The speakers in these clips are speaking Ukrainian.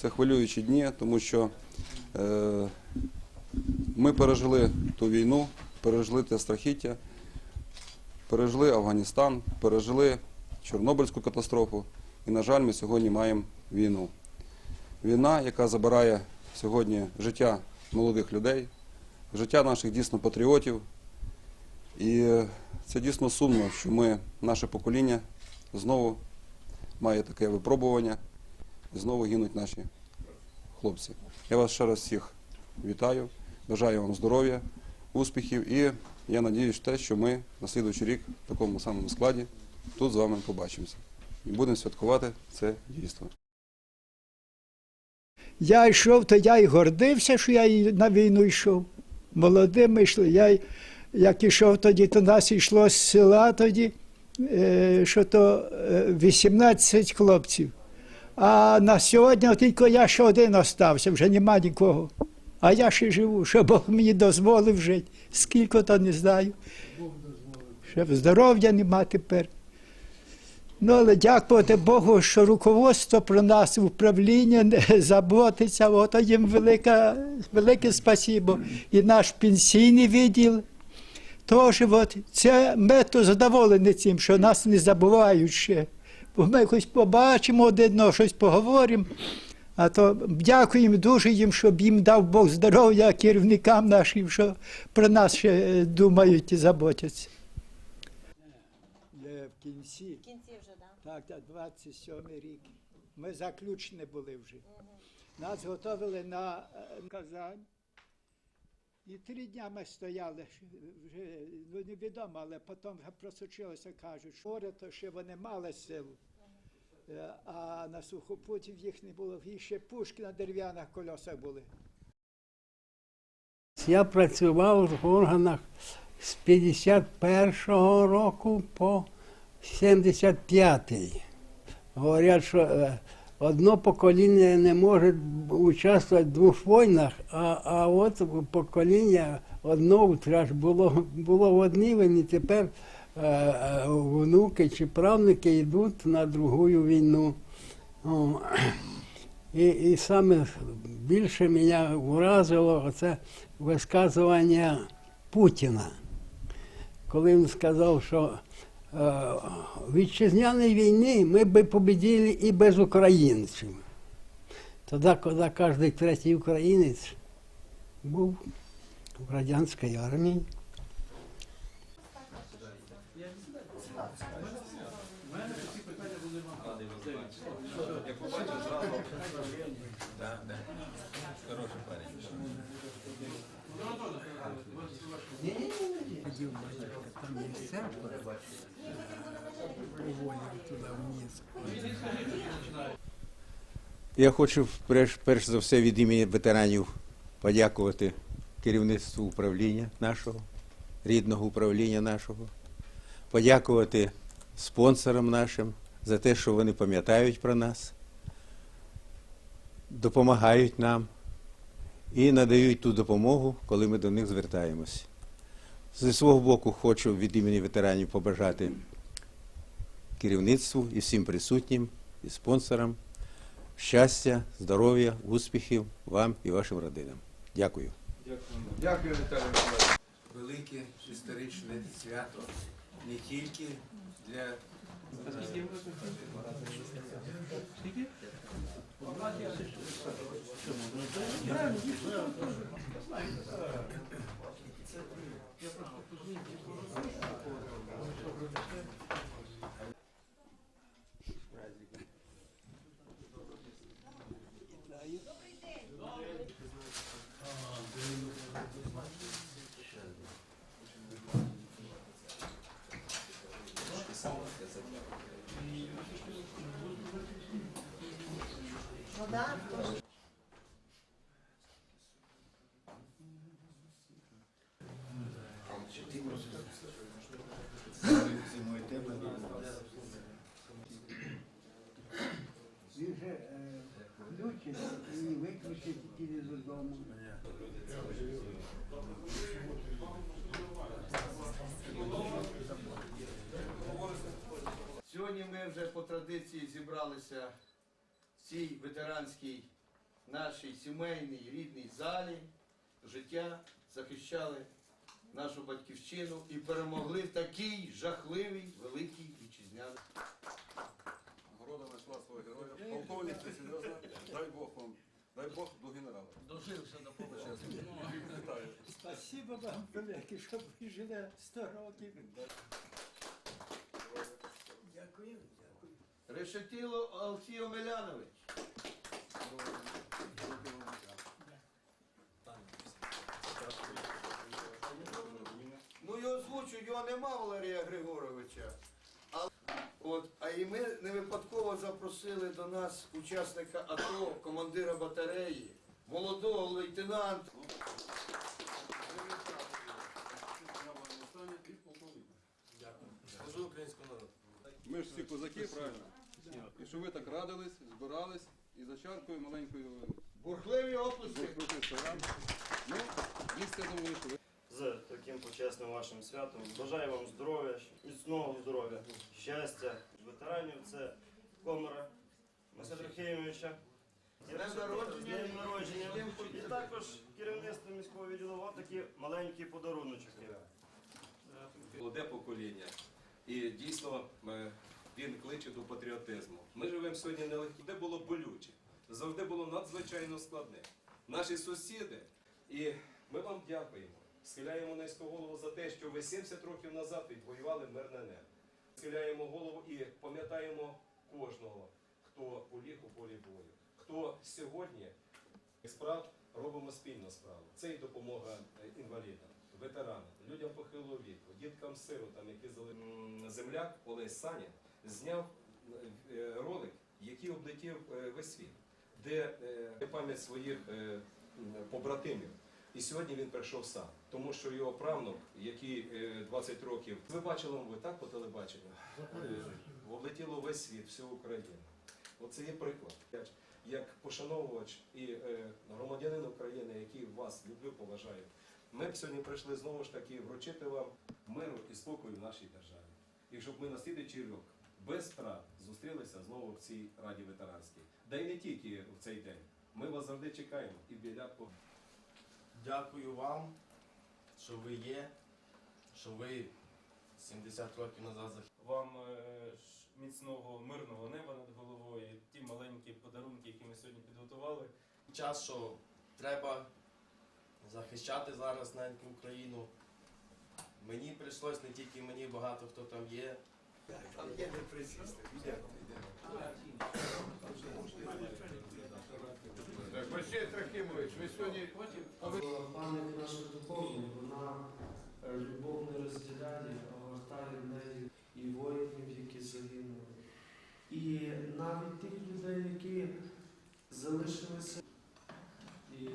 Це хвилюючі дні, тому що е, ми пережили ту війну, пережили те страхіття, пережили Афганістан, пережили Чорнобильську катастрофу. І, на жаль, ми сьогодні маємо війну. Війна, яка забирає сьогодні життя молодих людей, життя наших дійсно патріотів. І е, це дійсно сумно, що ми, наше покоління, знову має таке випробування, знову гинуть наші хлопці. Я вас ще раз всіх вітаю, бажаю вам здоров'я, успіхів і я надіюсь те, що ми на слідуючий рік в такому самому складі тут з вами побачимося. І будемо святкувати це дійство. Я йшов, то я й гордився, що я на війну йшов. Молодими йшли. Я, як йшов тоді, то нас йшло з села тоді, е, що то е, 18 хлопців. А на сьогодні тільки я ще один остався, вже нема нікого. А я ще живу, що Бог мені дозволив жити. Скільки то не знаю. Ще здоров'я нема тепер. Ну, але дякувати Богу, що руководство про нас, управління не заботиться. Ото їм велика, велике спасибо. І наш пенсійний відділ. Тож, от, це ми то задоволені цим, що нас не забувають ще. Бо ми якось побачимо один одного, щось поговоримо. А то дякуємо дуже їм, щоб їм дав Бог здоров'я керівникам нашим, що про нас ще е, думають і заботяться. В кінці. В кінці вже, да? Так, так, 27 рік. Ми заключені були вже. Нас готували на е, Казань. І три дня ми стояли, вже ну, невідомо, але потім просочилося, кажуть, що горе, то ще вони мали силу. Е, А на сухопуті їх не було. І ще пушки на дерев'яних колесах були. Я працював в органах з 51-го року по 75-й. Говорять, що е, одно покоління не може участвувати в двох війнах, а, а от покоління одного траж було, було в одній війні, тепер е, е, внуки чи правнуки йдуть на другу війну. О, і, і саме більше мене вразило це висказування Путіна, коли він сказав, що е, в вітчизняній війні ми би победили і без українців. Тоді, коли кожен третій українець був в радянській армії. Там є церква, туди вниз. Я хочу перш, перш за все від імені ветеранів подякувати керівництву управління нашого, рідного управління нашого, подякувати спонсорам нашим за те, що вони пам'ятають про нас, допомагають нам і надають ту допомогу, коли ми до них звертаємось. Зі свого боку хочу від імені ветеранів побажати керівництву і всім присутнім, і спонсорам щастя, здоров'я, успіхів вам і вашим родинам. Дякую. Дякую, Віталій Миколаївич. Велике історичне свято не тільки для Да, тож Він же включить і виключить телевізор дому. Сьогодні ми вже по традиції зібралися цій ветеранській нашій сімейній рідній залі життя, захищали нашу батьківщину і перемогли в такий жахливий великий вітчизняний. Нагорода знайшла свого героя. Полковник, це серйозно. Дай Бог вам. Дай Бог до генерала. Дожився до побачення. Вітаю. Спасибо вам велике, що ви жили 100 років. Дякую, дякую. Решетило Олексій Омелянович. Ну і озвучу, його нема Валерія Григоровича. А, от, а і ми не випадково запросили до нас учасника АТО, командира батареї, молодого лейтенанта. Служу українському народу. Ми ж всі козаки, правильно? І що ви так радились, збирались і за чаркою маленькою Бурхливі оплески. крутися. Ну, місце думаю, що ви. З таким почесним вашим святом. Бажаю вам здоров'я, міцного здоров'я, щастя. Ветеранів це комера Василя Трохимовича. Народження. Народження. І також керівництво міського відділу вам такі маленькі подаруночки. молоде покоління. І дійсно е, він кличе до патріотизму. Ми живемо сьогодні нелегкі, де було болюче, завжди було надзвичайно складне. Наші сусіди, і ми вам дякуємо. Схиляємо низько голову за те, що ви 70 років назад відвоювали мирне небо. Схиляємо голову і пам'ятаємо кожного, хто поліг у полі бою, хто сьогодні справ робимо спільну справу. Це і допомога е, інвалідам, ветеранам, людям похилого віку, діткам сиротам, які зали... М, земляк Олесь Санін зняв е, ролик, який облетів е, весь світ, де е, пам'ять своїх е, побратимів. І сьогодні він прийшов сам, тому що його правнук, який е, 20 років, ви бачили, мабуть, так по телебаченню, Е, облетіло весь світ, всю Україну. Оце є приклад. Я Як пошановувач і е, громадянин України, який вас люблю, поважаю, ми б сьогодні прийшли знову ж таки вручити вам миру і спокою в нашій державі. І щоб ми на слідуючий рік без втрат зустрілися знову в цій раді ветеранській. Да й не тільки в цей день. Ми вас завжди чекаємо і біля Дякую вам, що ви є, що ви 70 років назад захищали. Вам е, міцного мирного неба над головою, ті маленькі подарунки, які ми сьогодні підготували. Час, що треба захищати зараз неньку Україну. Мені прийшлось, не тільки мені, багато хто там є. Там є де присісти. Василь Трохимович, ви сьогодні Пам'ять наша духовна, вона е, любов не розділяє, а гортає в неї і воїнів, які загинули. І навіть тих людей, які залишилися. І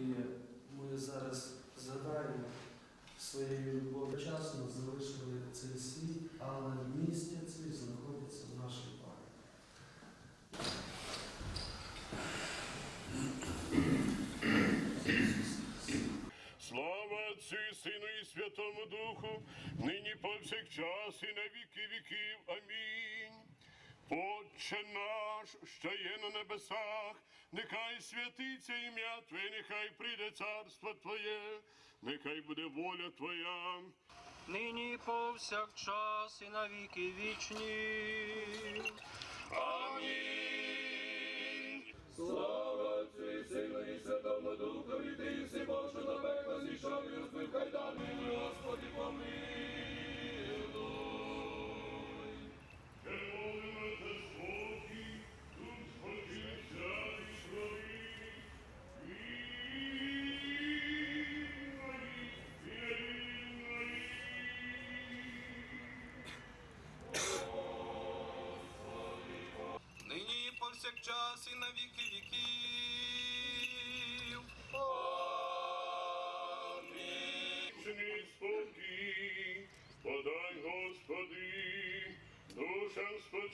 ми зараз згадаємо своєю любов'ю. Часно залишили цей світ, але місце це знаходиться в нашій пам'яті. Слава Отцю і Сину і Духу, нині повсякчас і на віки віків. Амінь. Отче наш, що є на небесах, нехай святиться ім'я Твоє, нехай прийде царство Твоє, нехай буде воля Твоя. Нині повсякчас і на віки вічні. Амінь. Слава Отцю і Сину і Святому Духові, ти єси Боже на пекло зійшов і розбив кайдани,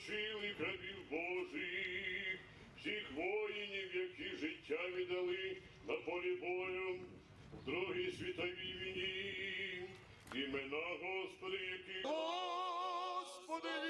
Оточили грабів Божих, всіх воїнів, які життя віддали на полі бою в Другій світовій війні, імена Господи, які Господи.